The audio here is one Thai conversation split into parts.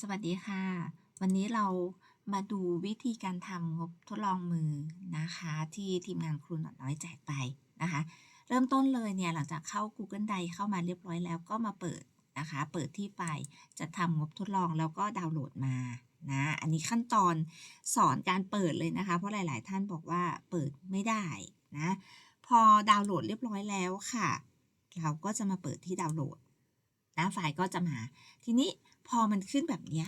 สวัสดีค่ะ วันนี้เรามาดูวิธีการทำงบทดลองมือนะคะ ที่ทีมงานครูหนอดน้อยแจกไปนะคะ เริ่มต้นเลยเนี่ยหลังจากเข้า Google Drive เข้ามาเรียบร้อยแล้วก็มาเปิดนะคะ เปิดที่ไฟล์จะทำงบทดลองแล้วก็ดาวน์โหลดมานะอันนี้ขั้นตอนสอนการเปิดเลยนะคะ เพราะหลาย ๆ ท่านบอกว่าเปิดไม่ได้นะพอดาวน์โหลดเรียบร้อยแล้วค่ะ เราก็จะมาเปิดที่ดาวน์โหลดนะไฟล์ก็จะมา ทีนี้ พอมันขึ้นแบบนี้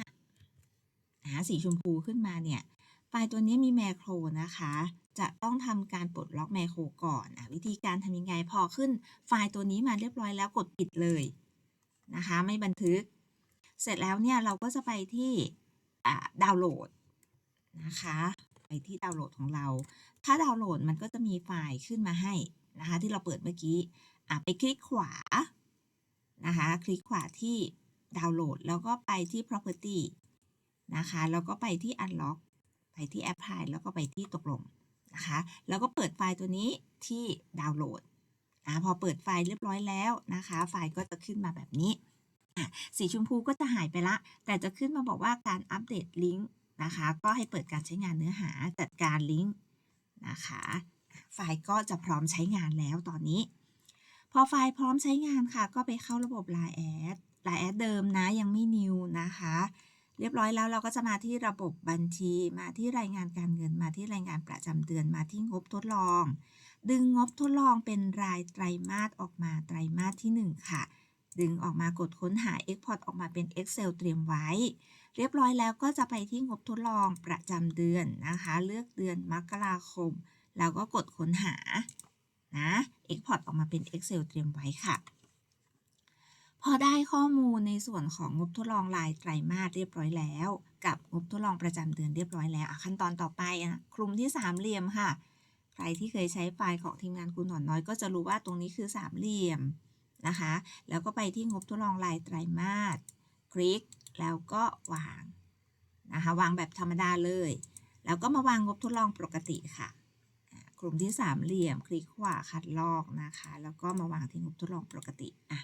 นะสีชมพูขึ้นมาเนี่ย ไฟล์ตัวนี้มีแมโครนะคะ จะต้องทำการปลดล็อกแมโครก่อนอวิธีการทำยังไงพอขึ้นไฟล์ตัวนี้มาเรียบร้อยแล้วกดปิดเลยนะคะ ไม่บันทึก เสร็จแล้วเนี่ยเราก็จะไปที่ดาวน์โหลดนะคะ ไปที่ดาวน์โหลดของเรา ถ้าดาวน์โหลดมันก็จะมีไฟล์ขึ้นมาให้นะคะ ที่เราเปิดเมื่อกี้ไปคลิกขวานะคะ คลิกขวาที่ ดาวน์โหลด แล้วก็ไปที่ property นะคะ แล้วก็ไปที่ unlock ไปที่ apply แล้วก็ไปที่ตกลงนะคะ แล้วก็เปิดไฟล์ตัวนี้ที่ดาวน์โหลดนะพอเปิดไฟล์เรียบร้อยแล้วนะคะ ไฟล์ก็จะขึ้นมาแบบนี้ สีชมพูก็จะหายไปละ แต่จะขึ้นมาบอกว่าการอัปเดตลิงก์นะคะ ก็ให้เปิดการใช้งานเนื้อหาจัดการลิงก์นะคะ ไฟล์ก็จะพร้อมใช้งานแล้วตอนนี้ พอไฟล์พร้อมใช้งานค่ะ ก็ไปเข้าระบบ Line Ad Line Ad เดิมนะยังไม่ new นะคะ เรียบร้อยแล้วเราก็จะมาที่ระบบบัญชีมาที่รายงานการเงินมาที่รายงานประจำเดือนมาที่งบทดลอง ดึงงบทดลองเป็นรายไตรมาสออกมาไตรมาสที่ 1 ค่ะ ดึงออกมากดค้นหา Export ออกมาเป็น Excel เตรียมไว้ เรียบร้อยแล้วก็จะไปที่งบทดลองประจำเดือนนะคะ เลือกเดือนมกราคม แล้วก็กดค้นหานะ Export ออกมาเป็น Excel เตรียมไว้ค่ะ พอได้ข้อมูลในส่วนของงบทดลองรายไตรมาสเรียบร้อยแล้ว กับงบทดลองประจำเดือนเรียบร้อยแล้วขั้นตอนต่อไปอะคลุมที่สามเหลี่ยมค่ะ ใครที่เคยใช้ไฟล์ของทีมงานคุณหนอนน้อยก็จะรู้ว่าตรงนี้คือสามเหลี่ยมนะคะ แล้วก็ไปที่งบทดลองรายไตรมาสคลิกแล้วก็วางนะคะวางแบบธรรมดาเลย แล้วก็มาวางงบทดลองปกติค่ะกลุ่มที่สามเหลี่ยม คลิกขวาคัดลอกนะคะ แล้วก็มาวางที่งบทดลองปกติอะ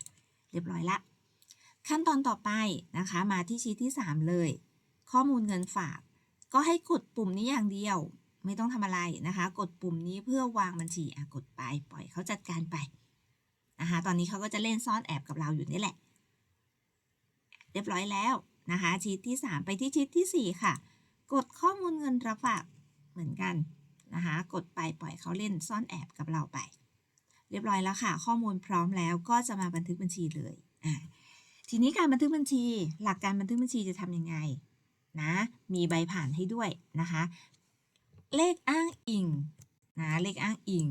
รียบร้อยละ ขั้นตอนต่อไปนะคะมาที่ชีทที่ 3 เลย ข้อมูลเงินฝาก ก็ให้กดปุ่มนี้อย่างเดียว ไม่ต้องทำอะไรนะคะ กดปุ่มนี้เพื่อวางบัญชีอะกดไปปล่อยเขาจัดการไปนะคะตอนนี้เขาก็จะเล่นซ่อนแอบกับเราอยู่นี่แหละ เรียบร้อยแล้วนะคะชีทที่ 3 ไปที่ชีทที่ 4 ค่ะ กดข้อมูลเงินรับฝากเหมือนกันนะคะ กดไปปล่อยเขาเล่นซ่อนแอบกับเราไป เรียบร้อยแล้วค่ะ ข้อมูลพร้อมแล้วก็จะมาบันทึกบัญชีเลยอ่าทีนี้การบันทึกบัญชี หลักการบันทึกบัญชีจะทำยังไงนะมีใบผ่านให้ด้วยนะคะ เลขอ้างอิงนะเลขอ้างอิง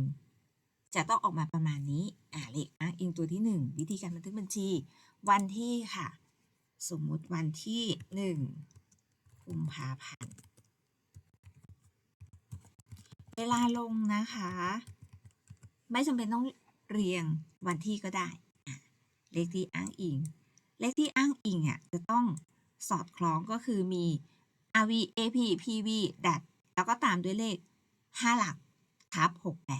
จะต้องออกมาประมาณนี้อ่าเลขอ้างอิงตัวที่ 1 วิธีการบันทึกบัญชี วันที่ค่ะ สมมุติวันที่1กุมภาพันธ์เวลาลงนะคะ ไม่จำเป็นต้องเรียงวันที่ก็ได้ เลขที่อ้างอิง เลขที่อ้างอิงอะจะต้องสอดคล้องก็คือมี RV AP PV DAT แล้วก็ตามด้วยเลข 5 หลักทับ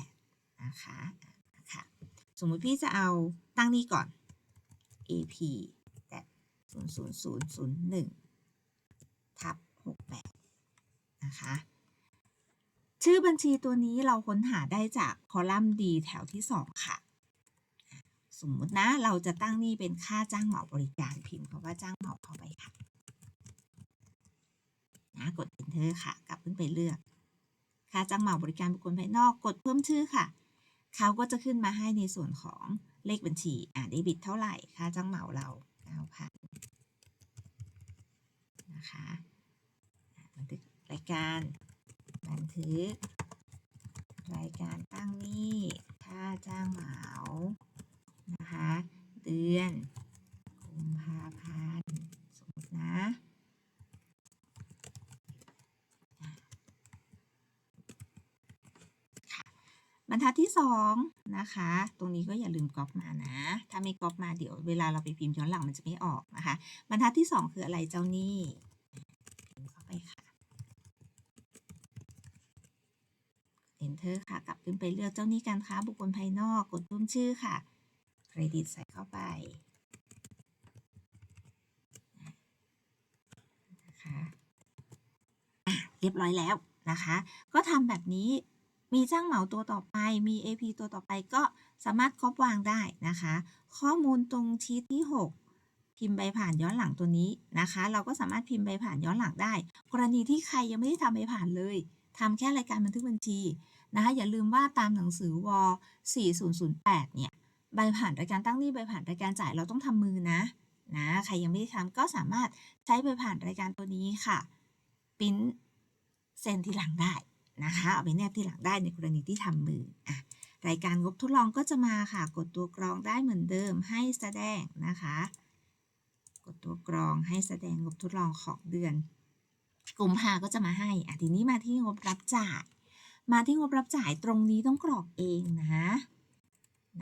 68 นะคะนะคะสมมุติพี่จะเอาตั้งนี้ก่อน AP DAT 00001ทับ68 นะคะ ชื่อบัญชีตัวนี้เราค้นหาได้จากคอลัมน์ D แถวที่ 2 ค่ะ สมมุตินะเราจะตั้งนี่เป็นค่าจ้างเหมาบริการพิมพ์คำว่าจ้างเหมาเข้าไปค่ะนะกด enter ค่ะ กลับขึ้นไปเลือก ค่าจ้างเหมาบริการบุคคลภายนอก กดเพิ่มชื่อค่ะเขาก็จะขึ้นมาให้ในส่วนของเลขบัญชี อ่าเดบิตเท่าไหร่ ค่าจ้างเหมาเรา9,000นะคะอะบันทึกรายการ บันทึก รายการตั้งหนี้ค่าจ้างเหมานะคะเดือนกุมภาพันธ์สมมตินะบรรทัดที่สองนะคะ ตรงนี้ก็อย่าลืมก๊อปมานะ ถ้าไม่ก๊อปมาเดี๋ยวเวลาเราไปพิมพ์ย้อนหลังมันจะไม่ออกนะคะ บรรทัดที่สองคืออะไรเจ้าหนี้พิมพ์เข้าไปค่ะ Enter ค่ะ กลับขึ้นไปเลือกเจ้าหนี้การค้าบุคคลภายนอกกดเพิ่มชื่อค่ะเครดิตใส่เข้าไปเรียบร้อยแล้วนะคะ ก็ทำแบบนี้มีจ้างเหมาตัวต่อไป มี AP ตัวต่อไปก็สามารถครอบวางได้นะคะ ข้อมูลตรงชีตที่ 6 พิมพ์ใบผ่านย้อนหลังตัวนี้นะคะ เราก็สามารถพิมพ์ใบผ่านย้อนหลังได้ กรณีที่ใครยังไม่ได้ทำใบผ่านเลยทำแค่รายการบันทึกบัญชี นะคะอย่าลืมว่าตามหนังสือว4008 เนี่ยใบผ่านรายการตั้งหนี้ใบผ่านรายการจ่ายเราต้องทำมือนะนะใครยังไม่ได้ทำก็สามารถใช้ใบผ่านรายการตัวนี้ค่ะปิ้นเซ็นที่หลังได้นะคะเอาไปแนบที่หลังได้ในกรณีที่ทำมืออะรายการงบทดลองก็จะมาค่ะ กดตัวกรองได้เหมือนเดิมให้แสดงนะคะ กดตัวกรองให้แสดงงบทดลองของเดือนกุมภาก็จะมาให้อะทีนี้มาที่งบรับจ่าย มาที่งบรับจ่ายตรงนี้ต้องกรอกเองนะ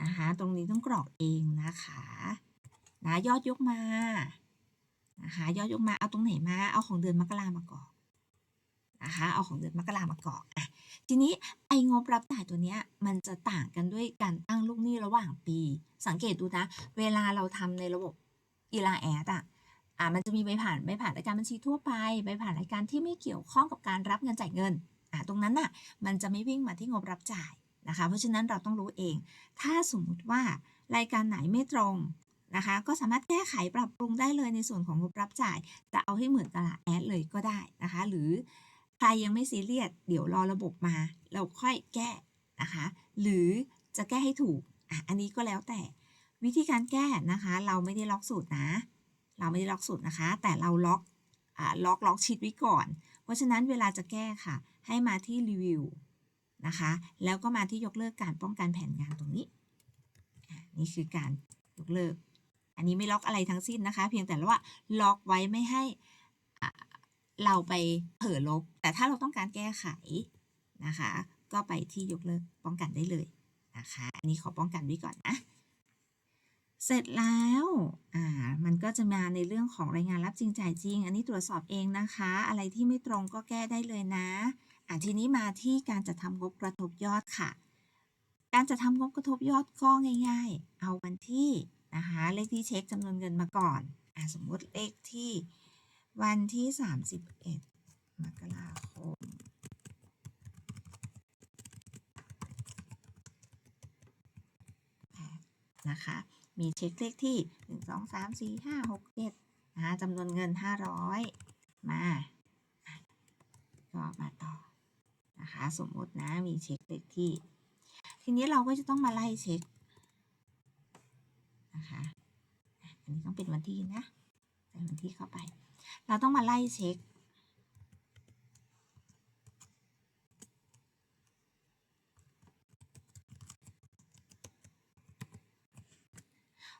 นะคะตรงนี้ต้องกรอกเองนะคะนะยอดยกมานะคะยอดยกมาเอาตรงไหนมาเอาของเดือนมกรามาก่อนนะคะเอาของเดือนมกรามาก่อนอะทีนี้ไอ้งบรับจ่ายตัวเนี้ยมันจะต่างกันด้วยการตั้งลูกหนี้ระหว่างปี สังเกตดูนะ เวลาเราทำในระบบอีลาแอดอะอ่ามันจะมีใบผ่านใบผ่านรายการบัญชีทั่วไปใบผ่านรายการที่ไม่เกี่ยวข้องกับการรับเงินจ่ายเงิน ตรงนั้นน่ะมันจะไม่วิ่งมาที่งบรับจ่ายนะคะ เพราะฉะนั้นเราต้องรู้เอง ถ้าสมมุติว่ารายการไหนไม่ตรงนะคะ ก็สามารถแก้ไขปรับปรุงได้เลยในส่วนของงบรับจ่าย จะเอาให้เหมือนตลาดแอดเลยก็ได้นะคะ หรือใครยังไม่ซีเรียสเดี๋ยวรอระบบมา เราค่อยแก้นะคะ หรือจะแก้ให้ถูกอะอันนี้ก็แล้วแต่วิธีการแก้นะคะ เราไม่ได้ล็อกสูตรนะ เราไม่ได้ล็อกสูตรนะคะ แต่เราล็อกอ่าล็อกล็อกชีตไว้ก่อน เพราะฉะนั้นเวลาจะแก้ค่ะ ให้มาที่รีวิวนะคะ แล้วก็มาที่ยกเลิกการป้องกันแผนงานตรงนี้ นี่คือการยกเลิก อันนี้ไม่ล็อกอะไรทั้งสิ้นนะคะ เพียงแต่ว่าล็อกไว้ไม่ให้เราไปเผลอลบ แต่ถ้าเราต้องการแก้ไขนะคะ ก็ไปที่ยกเลิกป้องกันได้เลยนะคะ อันนี้ขอป้องกันไว้ก่อนนะ เสร็จแล้วอ่ามันก็จะมาในเรื่องของรายงานรับจริงจ่ายจริง อันนี้ตรวจสอบเองนะคะ อะไรที่ไม่ตรงก็แก้ได้เลยนะอ่าทีนี้มาที่การจัดทำงบกระทบยอดค่ะ การจัดทำงบกระทบยอดก็ง่าย ๆ เอาวันที่นะคะเลขที่เช็คจำนวนเงินมาก่อนอ่าสมมติเลขที่วันที่ 31 มกราคมนะคะ มีเช็คเลขที่ 1 2 3 4 5 6 7นะคะจำนวนเงิน 500 มาอะก็มาต่อนะคะสมมตินะมีเช็คเลขที่ ทีนี้เราก็จะต้องมาไล่เช็คนะคะอันนี้ต้องเป็นวันที่นะใส่วันที่เข้าไป เราต้องมาไล่เช็ค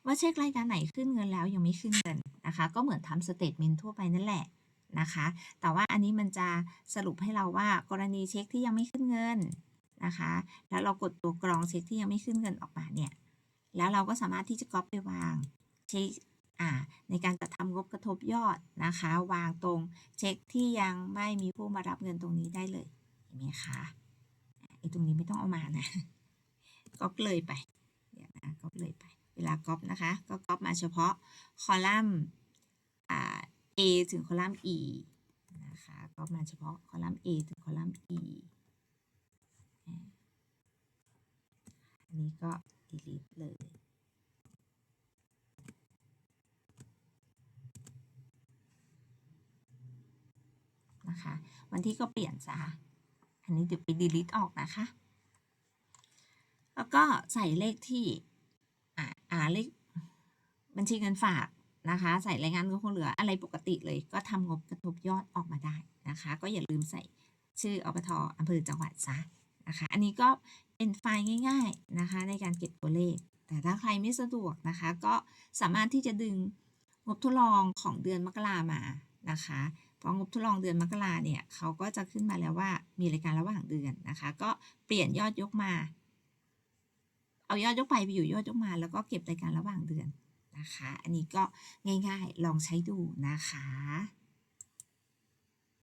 ว่าเช็ครายการไหนขึ้นเงินแล้วยังไม่ขึ้นเงินนะคะ ก็เหมือนทำสเตทเมนต์ทั่วไปนั่นแหละนะคะ แต่ว่าอันนี้มันจะสรุปให้เราว่ากรณีเช็คที่ยังไม่ขึ้นเงินนะคะ แล้วเรากดตัวกรองเช็คที่ยังไม่ขึ้นเงินออกมาเนี่ย แล้วเราก็สามารถที่จะก๊อปไปวางเช็คอ่าในการจัดทำงบกระทบยอดนะคะ วางตรงเช็คที่ยังไม่มีผู้มารับเงินตรงนี้ได้เลยเห็นไหมคะไอ้ตรงนี้ไม่ต้องเอามานะก๊อปเลยไป เดี๋ยวนะก๊อปเลยไป เวลาก๊อปนะคะ ก็ก๊อปมาเฉพาะคอลัมน์อ่า A ถึงคอลัมน์ E นะคะก๊อปมาเฉพาะคอลัมน์ A ถึงคอลัมน์ E อันนี้ก็ delete เลย นะคะ วันที่ก็เปลี่ยนซะ อันนี้เดี๋ยวไป delete ออกนะคะ แล้วก็ใส่เลขที่ เลขบัญชีเงินฝากนะคะ ใส่รายงานเงินคงเหลืออะไรปกติเลยก็ทำงบกระทบยอดออกมาได้นะคะ ก็อย่าลืมใส่ชื่ออบทอำเภอจังหวัดซะนะคะ อันนี้ก็เป็นไฟล์ง่ายๆนะคะ ในการเก็บตัวเลข แต่ถ้าใครไม่สะดวกนะคะ ก็สามารถที่จะดึงงบทดลองของเดือนมกรามานะคะเพราะงบทดลองเดือนมกราเนี่ยเขาก็จะขึ้นมาแล้วว่ามีรายการระหว่างเดือนนะคะ ก็เปลี่ยนยอดยกมา เอายอดยกไปไปอยู่ยอดยกมา แล้วก็เก็บรายการระหว่างเดือนนะคะ อันนี้ก็ง่ายๆ ลองใช้ดูนะคะ